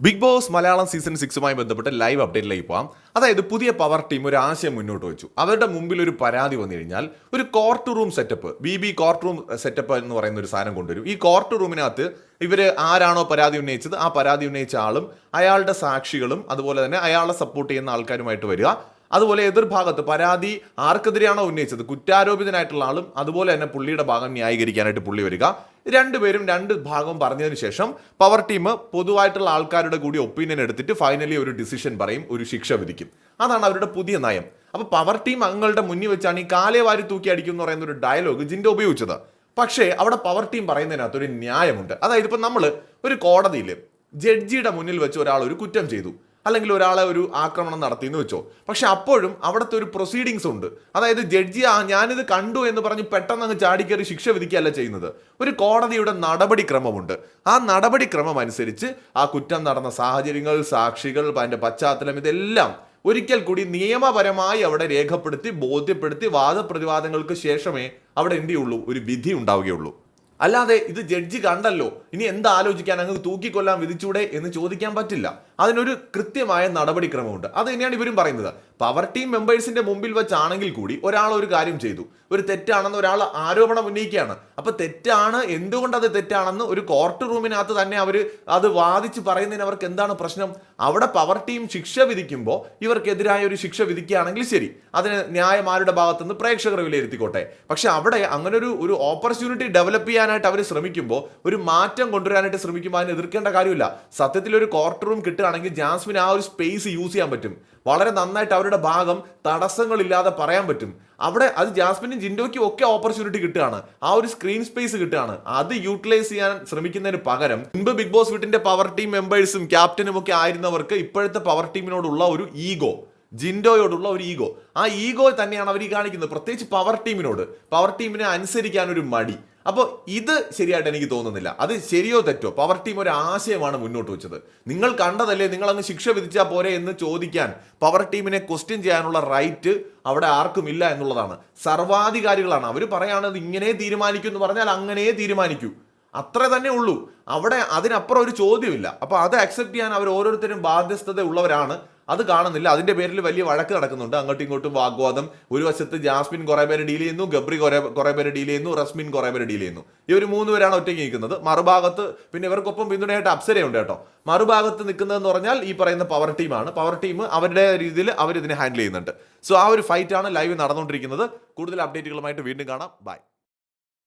Big boss Malayalam season സിക്സുമായി ബന്ധപ്പെട്ട് live അപ്ഡേറ്റിലേക്ക് പോകാം അതായത് പുതിയ പവർ ടീം ഒരു ആശയം മുന്നോട്ട് വെച്ചു. അവരുടെ മുമ്പിൽ ഒരു പരാതി വന്നു കഴിഞ്ഞാൽ ഒരു court room setup B B court room setup എന്ന് പറയുന്ന ഒരു സാധനം കൊണ്ടുവരും. ഈ കോർട്ട് റൂമിനകത്ത് ഇവർ ആരാണോ പരാതി ഉന്നയിച്ചത് ആ പരാതി ഉന്നയിച്ച ആളും അയാളുടെ സാക്ഷികളും അതുപോലെ തന്നെ അയാളെ സപ്പോർട്ട് ചെയ്യുന്ന ആൾക്കാരുമായിട്ട് വരിക. അതുപോലെ എതിർഭാഗത്ത് പരാതി ആർക്കെതിരെയാണോ ഉന്നയിച്ചത്? കുറ്റാരോപിതനായിട്ടുള്ള ആളും അതുപോലെ തന്നെ പുള്ളിയുടെ ഭാഗം ന്യായീകരിക്കാനായിട്ട് പുള്ളി വരിക. രണ്ടുപേരും രണ്ട് ഭാഗം പറഞ്ഞതിന് ശേഷം പവർ ടീം പൊതുവായിട്ടുള്ള ആൾക്കാരുടെ കൂടി ഒപ്പീനിയൻ എടുത്തിട്ട് ഫൈനലി ഒരു ഡിസിഷൻ പറയും ഒരു ശിക്ഷ വിധിക്കും. അതാണ് അവരുടെ പുതിയ നയം. അപ്പോൾ പവർ ടീം അങ്ങളുടെ മുന്നിൽ വെച്ചാണ് ഈ കാലേ വാരി തൂക്കി അടിക്കും എന്ന് പറയുന്ന ഒരു ഡയലോഗ് ജിന്റെ ഉപയോഗിച്ചത്. പക്ഷേ അവിടെ പവർ ടീം പറയുന്നതിനകത്ത് ഒരു ന്യായമുണ്ട്. അതായത് ഇപ്പം നമ്മൾ ഒരു കോടതിയിൽ ജഡ്ജിയുടെ മുന്നിൽ വെച്ച് ഒരാൾ ഒരു കുറ്റം ചെയ്തു. അല്ലെങ്കിൽ ഒരാളെ ഒരു ആക്രമണം നടത്തി എന്ന് വെച്ചോ. പക്ഷെ അപ്പോഴും അവിടുത്തെ ഒരു പ്രൊസീഡിങ്സ് ഉണ്ട്. അതായത് ജഡ്ജി ആ ഞാനിത് കണ്ടു എന്ന് പറഞ്ഞ് പെട്ടെന്ന് അങ്ങ് ചാടിക്കയറി ശിക്ഷ വിധിക്കുകയല്ല ചെയ്യുന്നത്. ഒരു കോടതിയുടെ നടപടിക്രമമുണ്ട്. ആ നടപടിക്രമം അനുസരിച്ച് ആ കുറ്റം നടന്ന സാഹചര്യങ്ങൾ സാക്ഷികൾ അതിന്റെ പശ്ചാത്തലം ഇതെല്ലാം ഒരിക്കൽ കൂടി നിയമപരമായി അവിടെ രേഖപ്പെടുത്തി ബോധ്യപ്പെടുത്തി വാദപ്രതിവാദങ്ങൾക്ക് ശേഷമേ അവിടെ എന്ത് ചെയ്യുള്ളൂ? ഒരു വിധി ഉണ്ടാവുകയുള്ളൂ. അല്ലാതെ ഇത് ജഡ്ജി കണ്ടല്ലോ. ഇനി എന്താ ആലോചിക്കാൻ അങ്ങ് തൂക്കിക്കൊല്ലാൻ വിധിച്ചൂടെ എന്ന് ചോദിക്കാൻ പറ്റില്ല. അതിനൊരു കൃത്യമായ നടപടിക്രമമുണ്ട്. അത് തന്നെയാണ് ഇവരും പറയുന്നത്. പവർ ടീം മെമ്പേഴ്സിന്റെ മുമ്പിൽ വെച്ചാണെങ്കിൽ കൂടി ഒരാൾ ഒരു കാര്യം ചെയ്തു. ഒരു തെറ്റാണെന്ന് ഒരാൾ ആരോപണം ഉന്നയിക്കുകയാണ്. അപ്പൊ തെറ്റാണ്. എന്തുകൊണ്ട് അത് തെറ്റാണെന്ന് ഒരു കോർട്ട് റൂമിനകത്ത് തന്നെ അവർ അത് വാദിച്ച് പറയുന്നതിന് അവർക്ക് എന്താണ് പ്രശ്നം? അവിടെ പവർ ടീം ശിക്ഷ വിധിക്കുമ്പോൾ ഇവർക്കെതിരായ ഒരു ശിക്ഷ വിധിക്കുകയാണെങ്കിൽ ശരി. അതിന് ന്യായമാരുടെ ഭാഗത്തുനിന്ന് പ്രേക്ഷകർ വിലയിരുത്തിക്കോട്ടെ. പക്ഷെ അവിടെ അങ്ങനെ ഒരു ഒരു ഓപ്പർച്യൂണിറ്റി ഡെവലപ്പ് ചെയ്യാനായിട്ട് അവർ ശ്രമിക്കുമ്പോൾ ഒരു മാറ്റം കൊണ്ടുവരാനായിട്ട് ശ്രമിക്കുമ്പോൾ അതിന് എതിർക്കേണ്ട കാര്യമില്ല. സത്യത്തിൽ ഒരു കോർട്ട് റൂം കിട്ടുകയാണെങ്കിൽ ജാസ്മിൻ ആ ഒരു സ്പേസ് യൂസ് ചെയ്യാൻ പറ്റും. വളരെ നന്നായിട്ട് അവരുടെ ഭാഗം തടസ്സങ്ങളില്ലാതെ പറയാൻ പറ്റും. അവിടെ അത് ജാസ്മിനും ജിൻഡോയ്ക്കും ഒക്കെ ഓപ്പർച്യൂണിറ്റി കിട്ടുകയാണ്. ആ ഒരു സ്ക്രീൻ സ്പേസ് കിട്ടുകയാണ്. അത് യൂട്ടിലൈസ് ചെയ്യാൻ ശ്രമിക്കുന്നതിന് പകരം മുൻപ് ബിഗ് ബോസ് വീട്ടിന്റെ പവർ ടീം മെമ്പേഴ്സും ക്യാപ്റ്റനും ഒക്കെ ആയിരുന്നവർക്ക് ഇപ്പോഴത്തെ പവർ ടീമിനോടുള്ള ഒരു ഈഗോ ജിൻഡോയോടുള്ള ഒരു ഈഗോ ആ ഈഗോ തന്നെയാണ് അവർ കാണിക്കുന്നത്. പ്രത്യേകിച്ച് പവർ ടീമിനോട് പവർ ടീമിനെ അനുസരിക്കാൻ ഒരു മടി. അപ്പോൾ ഇത് ശരിയായിട്ട് എനിക്ക് തോന്നുന്നില്ല. അത് ശരിയോ തെറ്റോ? പവർ ടീം ഒരു ആശയമാണ് മുന്നോട്ട് വെച്ചത്. നിങ്ങൾ കണ്ടതല്ലേ നിങ്ങൾ അങ്ങ് ശിക്ഷ വിധിച്ചാൽ പോരെ എന്ന് ചോദിക്കാൻ പവർ ടീമിനെ ക്വസ്റ്റ്യൻ ചെയ്യാനുള്ള റൈറ്റ് അവിടെ ആർക്കും ഇല്ല എന്നുള്ളതാണ്. സർവാധികാരികളാണ്. അവർ പറയുകയാണത് ഇങ്ങനെ തീരുമാനിക്കൂ എന്ന് പറഞ്ഞാൽ അങ്ങനെ തീരുമാനിക്കൂ. അത്ര തന്നെ ഉള്ളൂ. അവിടെ അതിനപ്പുറം ഒരു ചോദ്യമില്ല. അപ്പോൾ അത് അക്സെപ്റ്റ് ചെയ്യാൻ അവർ ഓരോരുത്തരും ബാധ്യസ്ഥത ഉള്ളവരാണ് അത് കാണുന്നില്ല. അതിന്റെ പേരിൽ വലിയ വഴക്ക് നടക്കുന്നുണ്ട്. അങ്ങോട്ടും ഇങ്ങോട്ടും വാഗ്വാദം. ഒരു വശത്ത് ജാസ്മിൻ കുറെ പേര് ഡീൽ ചെയ്യുന്നു. ഗബ്രി കുറെ കുറെ പേര് ഡീൽ ചെയ്യുന്നു. റസ്മിൻ കുറെ പേര് ഡീൽ ചെയ്യുന്നു. ഇവർ മൂന്ന് പേരാണ് ഒറ്റയ്ക്ക് നിൽക്കുന്നത്. മറുഭാഗത്ത് പിന്നെ ഇവർക്കൊപ്പം പിന്തുണയായിട്ട് അപ്സരയുണ്ട് കേട്ടോ. മറുഭാഗത്ത് നിൽക്കുന്നതെന്ന് പറഞ്ഞാൽ ഈ പറയുന്ന പവർ ടീമാണ് പവർ ടീം അവരുടെ രീതിയിൽ അവരിതിനെ ഹാൻഡിൽ ചെയ്യുന്നുണ്ട്. സോ ആ ഒരു ഫൈറ്റാണ് ലൈവ് നടന്നുകൊണ്ടിരിക്കുന്നത്. കൂടുതൽ അപ്ഡേറ്റുകളുമായിട്ട് വീണ്ടും കാണാം. ബൈ